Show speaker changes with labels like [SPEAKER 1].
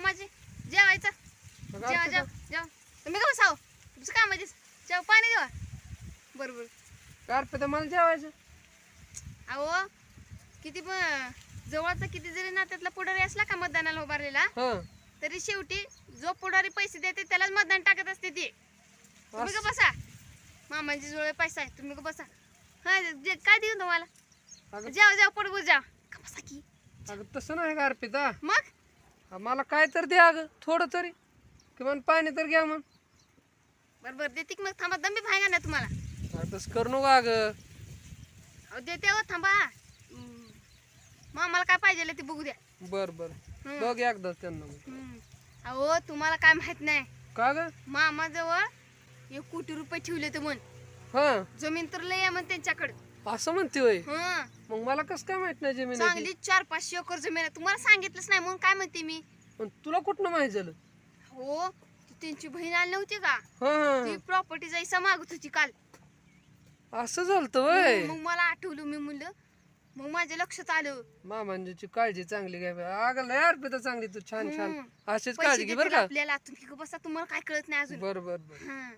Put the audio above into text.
[SPEAKER 1] मामाजी जेवायचं. जेवा जेव जेव. तुम्ही का बसाव? तुमचं काम आहे जेव पाणी देवा. बरोबर
[SPEAKER 2] अर्पिता मला जेवायचं.
[SPEAKER 1] अहो किती पण जवळचा किती जरी नात्यातला पुढारी असला का मतदानाला उभारलेला तरी शेवटी जो पुढारी पैसे देते त्यालाच मतदान टाकत असते ती. तुम्ही का बसा? मामाजी जवळ पैसा आहे. तुम्ही का बसा? हा जे काय देऊ तुम्हाला? जाव जाव पुढे बोल जाव. का बसा की?
[SPEAKER 2] तसं नाही का अर्पिता?
[SPEAKER 1] मग?
[SPEAKER 2] मला काय तर द्या अगं थोडं तरी. किमान पाणी तर घ्या मग.
[SPEAKER 1] बरोबर देते की मग थांबा दंबी फायगा ना तुम्हाला.
[SPEAKER 2] अगं तसं करू नका अगं.
[SPEAKER 1] अहो देते हो थांबा. हम्म. मामाला काय पाहिजे ते बघू द्या.
[SPEAKER 2] बर बर.
[SPEAKER 1] हम्म.
[SPEAKER 2] बघ एकदा त्यांना मग.
[SPEAKER 1] हम्म. अहो तुम्हाला काय माहीत नाही.
[SPEAKER 2] का ग?
[SPEAKER 1] मामाजवळ एक कोटी रुपये ठेवले तर म्हण.
[SPEAKER 2] हा.
[SPEAKER 1] जमीन तर लय आहे म्हण त्यांच्याकडे.
[SPEAKER 2] असं म्हणते होय.
[SPEAKER 1] हं
[SPEAKER 2] मग मला कसं काय माहीत नाही जमीन
[SPEAKER 1] चांगली चार पाचशे एकर जमीन आहे. तुम्हाला सांगितलंच नाही म्हणून काय म्हणते मी?
[SPEAKER 2] पण तुला कुठनं माहीत झालं?
[SPEAKER 1] हो ती त्यांची बहीण आली नव्हती का?
[SPEAKER 2] हा
[SPEAKER 1] ती प्रॉपर्टी जायचा मागत होती काल.
[SPEAKER 2] असं झालं वय.
[SPEAKER 1] मग मला आठवलं मी म्हणलं. मग माझ्या लक्षात आलं.
[SPEAKER 2] मामांजीची काळजी चांगली घ्या अगं लय अर्पिता चांगली तू. छान छान.
[SPEAKER 1] हम्म.
[SPEAKER 2] अशीच
[SPEAKER 1] पैसे
[SPEAKER 2] काळजी घे बरं
[SPEAKER 1] देतील
[SPEAKER 2] का?
[SPEAKER 1] आपल्याला तुम्ही बसा तुम्हाला काय कळत नाही अजून.
[SPEAKER 2] बर बर बर.
[SPEAKER 1] हं.